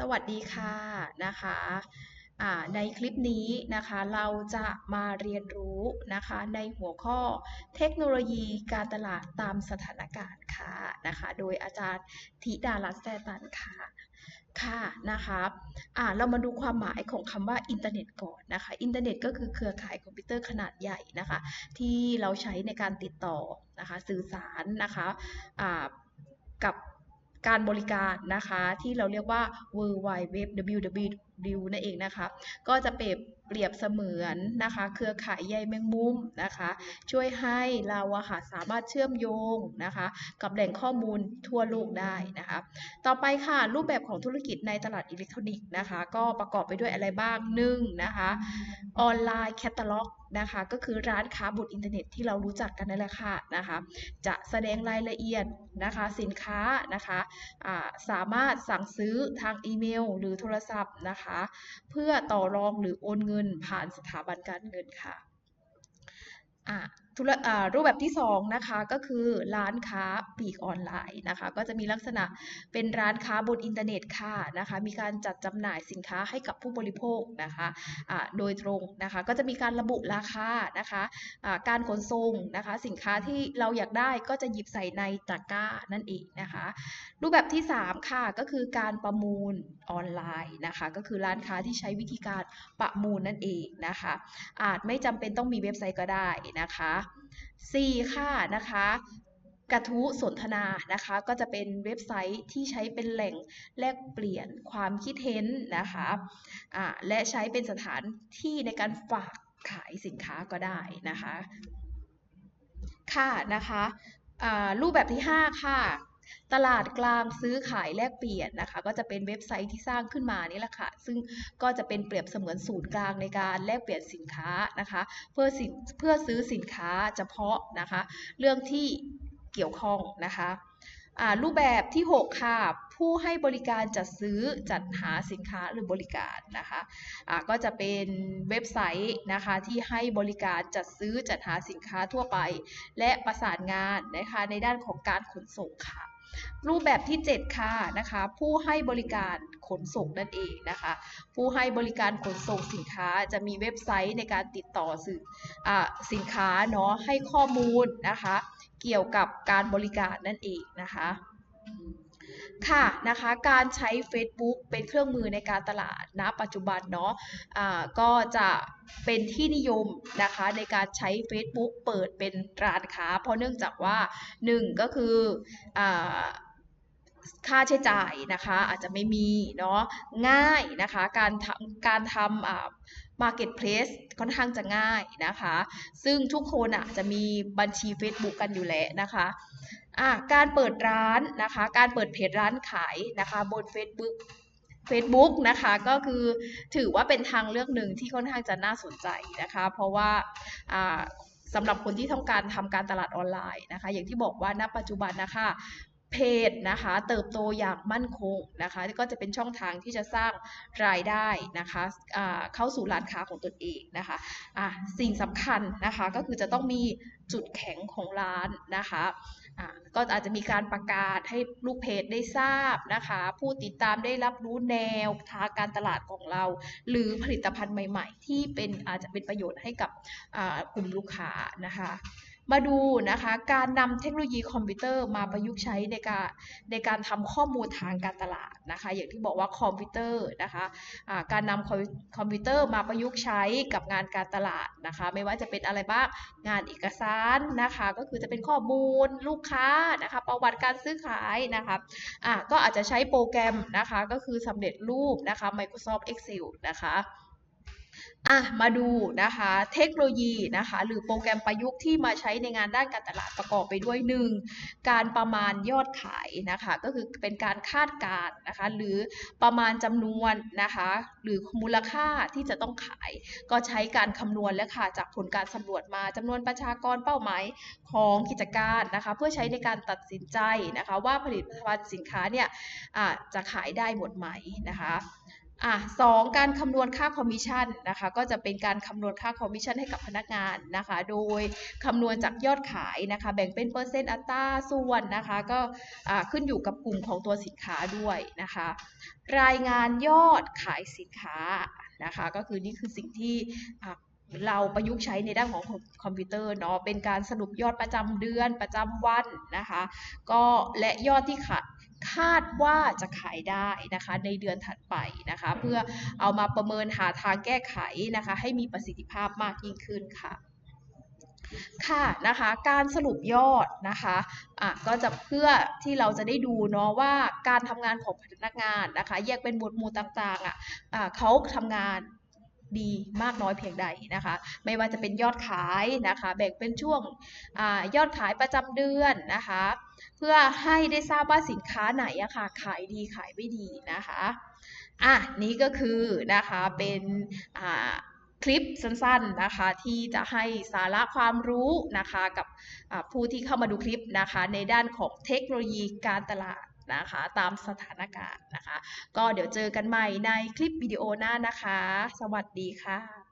สวัสดีค่ะนะคะในคลิปนี้นะคะเราจะมาเรียนรู้นะคะในหัวข้อเทคโนโลยีการตลาดตามสถานการณ์ค่ะนะคะโดยอาจารย์ธิดารัตน์แซตันค่ะค่ะนะคะอ่าเรามาดูความหมายของคำว่าอินเทอร์เน็ตก่อนนะคะอินเทอร์เน็ตก็คือเครือข่ายคอมพิวเตอร์ขนาดใหญ่นะคะที่เราใช้ในการติดต่อนะคะสื่อสารนะคะกับ การบริการนะคะ ที่เราเรียกว่า w w WWW นั่นเองนะคะ ก็จะเปรียบเปรียบเสมือนนะคะ เครือข่ายใยแมงมุมนะคะ ช่วยให้เราอะค่ะสามารถเชื่อมโยงนะคะ กับแหล่งข้อมูลทั่วโลกได้นะคะ ต่อไปค่ะรูปแบบของธุรกิจในตลาดอิเล็กทรอนิกส์นะคะ ก็ประกอบไปด้วยอะไรบ้างหนึ่งนะคะออนไลน์แคตตาล็อกนะคะก็คือร้านค้าบนอินเทอร์เน็ตที่เรารู้จักกันนั่นแหละค่ะนะคะจะแสดงรายละเอียดนะคะสินค้านะคะอ่าสามารถสั่งซื้อทางอีเมล หรือโทรศัพท์นะคะ เพื่อต่อรองหรือโอนเงินนผ่านสถาบันการเงินค่ะอ่า ธุรรูปแบบที่2นะคะก็คือร้านค้าปลีกออนไลน์นะคะก็จะมีลักษณะเป็นร้านค้าบนอินเทอร์เน็ตค่ะนะคะมีการจัดจำหน่ายสินค้าให้กับผู้บริโภคนะคะอ่าโดยตรงนะคะก็จะมีการระบุราคานะคะอ่าการขนส่งนะคะสินค้าที่เราอยากได้ก็จะหยิบใส่ในตะกร้านั่นเองนะคะรูปแบบที่ 3 ค่ะก็คือการประมูลออนไลน์นะคะก็คือร้านค้าที่ใช้วิธีการประมูลนั่นเองนะคะอาจไม่จำเป็นต้องมีเว็บไซต์ก็ได้นะคะ4 ค่ะนะคะกระทู้สนทนานะคะก็จะเป็นเว็บไซต์ที่ใช้เป็นแหล่งแลกเปลี่ยนความคิดเห็นนะคะะและใช้เป็นสถานที่ในการฝากขายสินค้าก็ได้นะคะ ค่ะนะคะรูปแบบที่ 5 ค่ะ ตลาดกลางซื้อขายแลกเปลี่ยนนะคะ ก็จะเป็นเว็บไซต์ที่สร้างขึ้นมานี่แหละค่ะ ซึ่งก็จะเป็นเปรียบเสมือนศูนย์กลางในการแลกเปลี่ยนสินค้านะคะ เพื่อสินเพื่อซื้อสินค้าเฉพาะนะคะ เรื่องที่เกี่ยวข้องนะคะรูปแบบที่ 6 ค่ะ ผู้ให้บริการจัดซื้อจัดหาสินค้าหรือบริการนะคะะก็จะเป็นเว็บไซต์นะคะที่ให้บริการจัดซื้อจัดหาสินค้าทั่วไป และประสานงานนะคะในด้านของการขนส่งค่ะ รูปแบบที่ 7 ค่ะนะคะผู้ให้บริการขนส่งนั่นเองนะคะ ผู้ให้บริการขนส่งสินค้าจะมีเว็บไซต์ในการติดต่อสื่ออสินค้าเนาะให้ข้อมูลนะคะ เกี่ยวกับการบริการนั่นเองนะคะ ค่ะนะคะการใช้ Facebook เป็นเครื่องมือในการตลาดนะปัจจุบันเนาะะก็จะเป็นที่นิยมนะคะในการใช้ Facebook เปิดเป็นร้านค้า เพราะเนื่องจากว่า 1 ก็คืออค่าใช้จ่ายนะคะอาจจะไม่มีเนาะง่ายนะคะการทำการทำ Marketplace ค่อนข้างจะง่ายนะคะ ซึ่งทุกคนอะจะมีบัญชี Facebook กันอยู่แล้วนะคะะการเปิดร้านนะคะ การเปิดเพจร้านขายนะคะบน Facebook Facebook นะคะก็คือถือว่าเป็นทางเลือกหนึ่งที่ค่อนข้างจะน่าสนใจนะคะ เพราะว่าสำหรับคนที่ต้องการทำการตลาดออนไลน์นะคะ อย่างที่บอกว่าณปัจจุบันนะคะ เพจนะคะ เติบโตอย่างมั่นคงนะคะ ก็จะเป็นช่องทางที่จะสร้างรายได้นะคะเข้าสู่ร้านค้าของตนเองนะคะะสิ่งสำคัญนะคะก็คือจะต้องมีจุดแข็งของร้านนะคะก็อาจจะมีการประกาศให้ลูกเพจได้ทราบนะคะ ผู้ติดตามได้รับรู้แนวทางการตลาดของเรา หรือผลิตภัณฑ์ใหม่ ๆ ที่เป็นอาจจะเป็นประโยชน์ให้กับกลุ่มลูกค้านะคะ มาดูนะคะการนำเทคโนโลยีคอมพิวเตอร์มาประยุกต์ใช้ในการในการทำข้อมูลทางการตลาดนะคะ อย่างที่บอกว่าคอมพิวเตอร์นะคะะการนำคอมพิวเตอร์มาประยุกต์ใช้กับงานการตลาดนะคะ ไม่ว่าจะเป็นอะไรบ้างงานเอกสารนะคะ ก็คือจะเป็นข้อมูลลูกค้านะคะ ประวัติการซื้อขายนะคะะก็อาจจะใช้โปรแกรมนะคะ ก็คือสำเร็จรูปนะคะ Microsoft Excel นะคะ อะมาดูนะคะเทคโนโลยีนะคะหรือโปรแกรมประยุกต์ที่มาใช้ในงานด้านการตลาดประกอบไปด้วย 1. การประมาณยอดขายนะคะก็คือเป็นการคาดการณ์นะคะหรือประมาณจำนวนนะคะหรือมูลค่าที่จะต้องขาย ก็ใช้การคำนวณและค่ะจากผลการสำรวจมาจำนวนประชากรเป้าหมายของกิจการนะคะเพื่อใช้ในการตัดสินใจนะคะว่าผลิตภัณฑ์สินค้าเนี่ยจะขายได้หมดไหมนะคะ อะสองการคำนวณค่าคอมมิชชั่นนะคะก็จะเป็นการคำนวณค่าคอมมิชชั่นให้กับพนักงานนะคะโดยคำนวณจากยอดขายนะคะแบ่งเป็นเปอร์เซ็นต์อัตราส่วนนะคะก็อ่าขึ้นอยู่กับกลุ่มของตัวสินค้าด้วยนะคะรายงานยอดขายสินค้านะคะก็คือนี่คือสิ่งที่เราประยุกต์ใช้ในด้านของคอมพิวเตอร์เนาะเป็นการสรุปยอดประจำเดือนประจำวันนะคะก็และยอดที่ขาดคาดว่าจะขายได้นะคะในเดือนถัดไปนะคะเพื่อเอามาประเมินหาทางแก้ไขนะคะให้มีประสิทธิภาพมากยิ่งขึ้นค่ะค่ะนะคะการสรุปยอดนะคะอะก็จะเพื่อที่เราจะได้ดูเนาะว่าการทำงานของพนักงานนะคะ แยกเป็นหมวดหมู่ต่างๆอะอะเขาทำงาน ดีมากน้อยเพียงใดนะคะ ไม่ว่าจะเป็นยอดขายนะคะ แบ่งเป็นช่วงอยอดขายประจำเดือนนะคะ เพื่อให้ได้ทราบว่าสินค้าไหนอะค่ะขายดีขายไม่ดีนะคะอะนี่ก็คือนะคะเป็นอ่าคลิปสั้นๆนะคะที่จะให้สาระความรู้นะคะกับผู้ที่เข้ามาดูคลิปนะคะในด้านของเทคโนโลยีการตลาด นะคะ ตามสถานการณ์นะคะ ก็เดี๋ยวเจอกันใหม่ในคลิปวิดีโอหน้านะคะ สวัสดีค่ะ